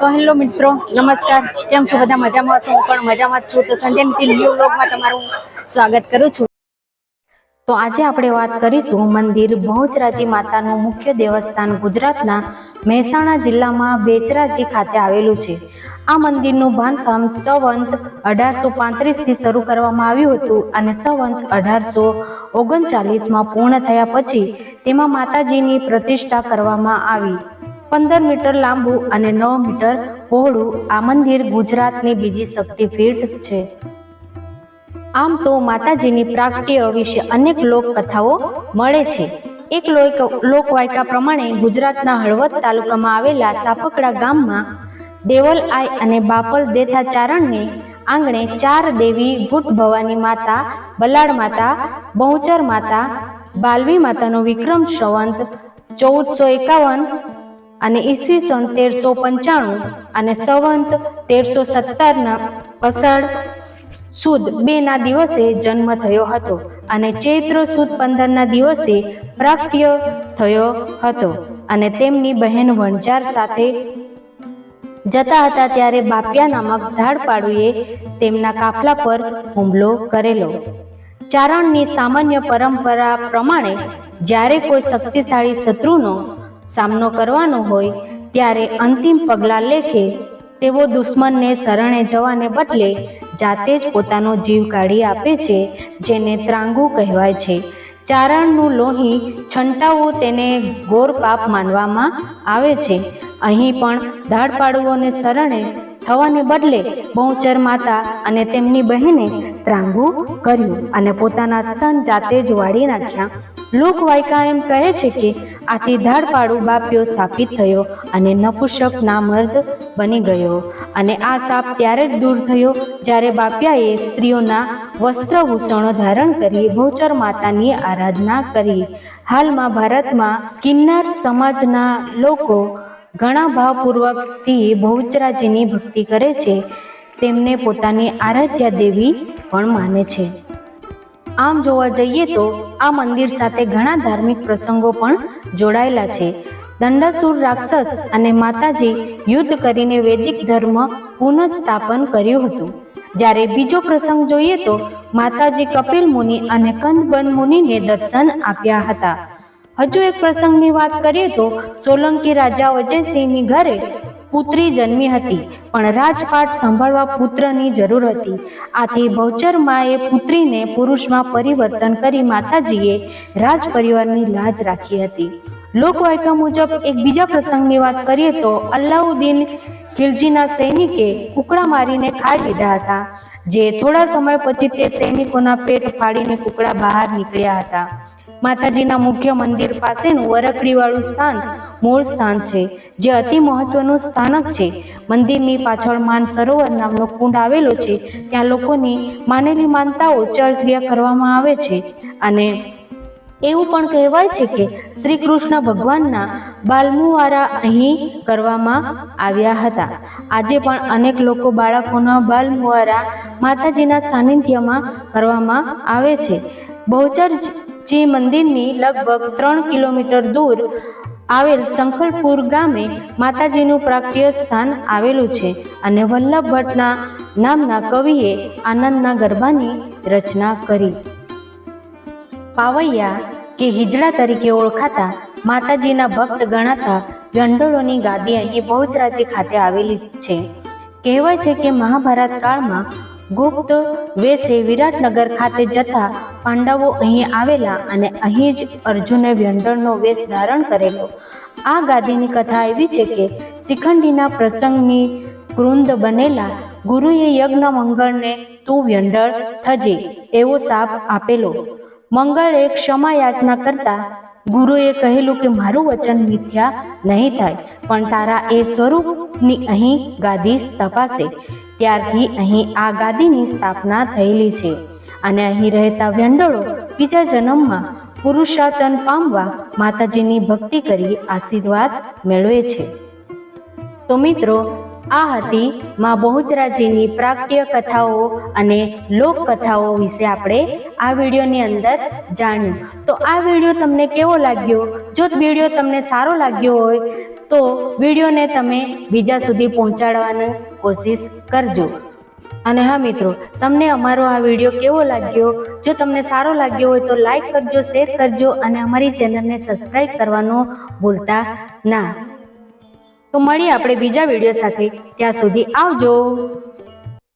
તો હેલો મિત્રો, નમસ્કાર. કેમ છો બધા? મજામાં છો? હું પણ મજામાં છું. તો સંજયની ન્યૂ વ્લોગમાં તમારું સ્વાગત કરું છું. તો આજે આપણે વાત કરીશું મંદિર બહુચરાજી માતાનું મુખ્ય દેવસ્થાન ગુજરાતના મહેસાણા જિલ્લામાં બેચરાજી ખાતે આવેલું છે. આ મંદિરનું બાંધકામ સંવંત અઢારસો પાંત્રીસથી શરૂ કરવામાં આવ્યું હતું અને સંવંત અઢારસો ઓગણચાલીસમાં પૂર્ણ થયા પછી તેમાં માતાજીની પ્રતિષ્ઠા કરવામાં આવી. પંદર મીટર લાંબુ અને નવ મીટર પહોળું આ મંદિર ગુજરાતની બીજી શક્તિપીઠ છે. આમ તો માતાજીની પ્રાગટ્ય વિશે અનેક લોકકથાઓ મળે છે. એક લોક લોકવાયકા પ્રમાણે ગુજરાતના હળવદ તાલુકામાં આવેલા સાપકડા ગામમાં દેવલ આઈ અને બાપલ દેથા ચારણને આંગણે ચાર દેવી ભૂટ ભવાની માતા બલાડ માતા, બહુચર માતા, બાલવી માતાનો વિક્રમ સંવંત ચૌદસો એકાવન અને ઈસવીસન તેરસો પંચાણું અને સંવંત તેરસો સત્તરના અષાઢ સુદ બે ના દિવસે જન્મ થયો હતો અને ચૈત્ર સુદ પંદર ના દિવસે પ્રાપ્ય થયો હતો. અને તેમની બહેન વણઝાર સાથે જતા હતા ત્યારે બાપિયા નામક ધાડપાડુએ તેમના કાફલા પર હુમલો કરેલો. ચારણની સામાન્ય પરંપરા પ્રમાણે જ્યારે કોઈ શક્તિશાળી શત્રુનો સામનો કરવાનો હોય, ત્યારે અંતિમ પગલાં લેખે તેઓ દુશ્મનને શરણે જવાને બદલે જાતે જ પોતાનો જીવ કાઢી આપે છે, જેને ત્રાંગુ કહેવાય છે. ચારણનું લોહી છંટાવવું તેને ગોર પાપ માનવામાં આવે છે. અહીં પણ ધાડપાડુઓને શરણે થવાને બદલે બહુચર માતા અને તેમની બહેને ત્રાંગુ કર્યું અને પોતાના સ્તન જાતે જ વાળી નાખ્યા. લોકવાયકા એમ કહે છે કે આથી ધાડપાડુ બાપ્યો સ્થાપિત થયો અને નપુષક નામર્દ બની ગયો. અને આ સાપ ત્યારે જ દૂર થયો જ્યારે બાપ્યાએ સ્ત્રીઓના વસ્ત્રભૂષણો ધારણ કરી બહુચર માતાની આરાધના કરી. હાલમાં ભારતમાં કિન્નાર સમાજના લોકો ઘણા ભાવપૂર્વકથી બહુચરાજીની ભક્તિ કરે છે. તેમને પોતાની આરાધ્યા દેવી પણ માને છે. આમ જોવા જઈએ તો આ મંદિર સાથે ઘણા ધાર્મિક પ્રસંગો પણ જોડાયેલા છે. દંડાસુર રાક્ષસ અને માતાજી યુદ્ધ કરીને વૈદિક ધર્મ પુનઃસ્થાપન કર્યું હતું. જ્યારે બીજો પ્રસંગ જોઈએ તો માતાજી કપિલ મુનિ અને કંદબન મુનિને દર્શન આપ્યા હતા. હજુ એક પ્રસંગની વાત કરીએ તો સોલંકી રાજા અજયસિંહની ઘરે પુત્રી જન્મી હતી, પણ રાજપાટ સંભાળવા પુત્રની જરૂર હતી. આથી બહુચર માએ પુત્રીને પુરુષમાં પરિવર્તન કરી માતાજીએ રાજ પરિવારની લાજ રાખી હતી. લોકવાયકા મુજબ એક બીજા પ્રસંગની વાત કરીએ તો અલ્લાઉદ્દીન ખિલજીના સૈનિકે કુકડા મારીને ખાઈ લીધા હતા, જે થોડા સમય પછી તે સૈનિકોના પેટ ફાડીને કુકડા બહાર નીકળ્યા હતા. માતાજીના મુખ્ય મંદિર પાસેનું વરકડીવાળું સ્થાન મૂળ સ્થાન છે, જે અતિ મહત્વનું સ્થાનક છે. મંદિરની પાછળ માન સરોવર નામનો કુંડ આવેલો છે, ત્યાં લોકોની માનેલી માનતાઓ ચળક્રિયા કરવામાં આવે છે. અને એવું પણ કહેવાય છે કે શ્રી કૃષ્ણ ભગવાનના બાલમુવારા અહીં કરવામાં આવ્યા હતા. આજે પણ અનેક લોકો બાળકોના બાલમુવારા માતાજીના સાનિધ્યમાં કરવામાં આવે છે. બહુચરજી મંદિરની લગભગ ત્રણ કિલોમીટર દૂર આવેલ સંખલપુર ગામે માતાજીનું પ્રાપ્ય સ્થાન આવેલું છે અને વલ્લભ ભટ્ટના નામના કવિએ આનંદના ગરબાની રચના કરી. પાવૈયા કે હિજડા તરીકે ઓળખાતા માતાજીના ભક્ત ગણાતા વ્યંડોળોની ગાદી અહીં બહુચરાજી ખાતે આવેલી છે. કહેવાય છે કે મહાભારત કાળમાં ગુપ્ત વેશે વિરાટનગર ખાતે જતા પાંડવો અહીં આવેલા અને અહીં જ અર્જુને વ્યંડળનો વેશ ધારણ કરેલો. આ ગાદીની કથા એવી છે કે શિખંડીના પ્રસંગની કૃંદ બનેલા ગુરુએ યજ્ઞ મંગળને તું વ્યંડળ થજે એવો શાપ આપેલો. મંગળે ક્ષમા યાચના કરતા ગુરુએ કહેલું કે મારું વચન મિથ્યા નહીં થાય, પણ તારા એ સ્વરૂપની અહીં ગાદી સ્થપાશે. ત્યારથી અહીં આ ગાદીની સ્થાપના થયેલી છે અને અહીં રહેતા વ્યંડળો બીજા જન્મમાં પુરુષાર્થન પામવા માતાજીની ભક્તિ કરી આશીર્વાદ મેળવે છે. તો મિત્રો, આ હતી માં બહુચરાજીની પ્રાગ્ય કથાઓ અને લોક કથાઓ વિશે આપણે આ વિડીયોની અંદર જાણ્યું. તો આ વીડિયો તમને કેવો લાગ્યો? જો વીડિયો તમને સારો લાગ્યો હોય તો વિડીયોને તમે બીજા સુધી પહોંચાડવાની કોશિશ કરજો. અને હા મિત્રો, તમને અમારો આ વીડિયો કેવો લાગ્યો? જો તમને સારો લાગ્યો હોય તો લાઈક કરજો, શેર કરજો અને અમારી ચેનલને સબસ્ક્રાઈબ કરવાનું ભૂલતા ના. તો મળીએ આપણે બીજા વીડિયો સાથે. ત્યાં સુધી આવજો.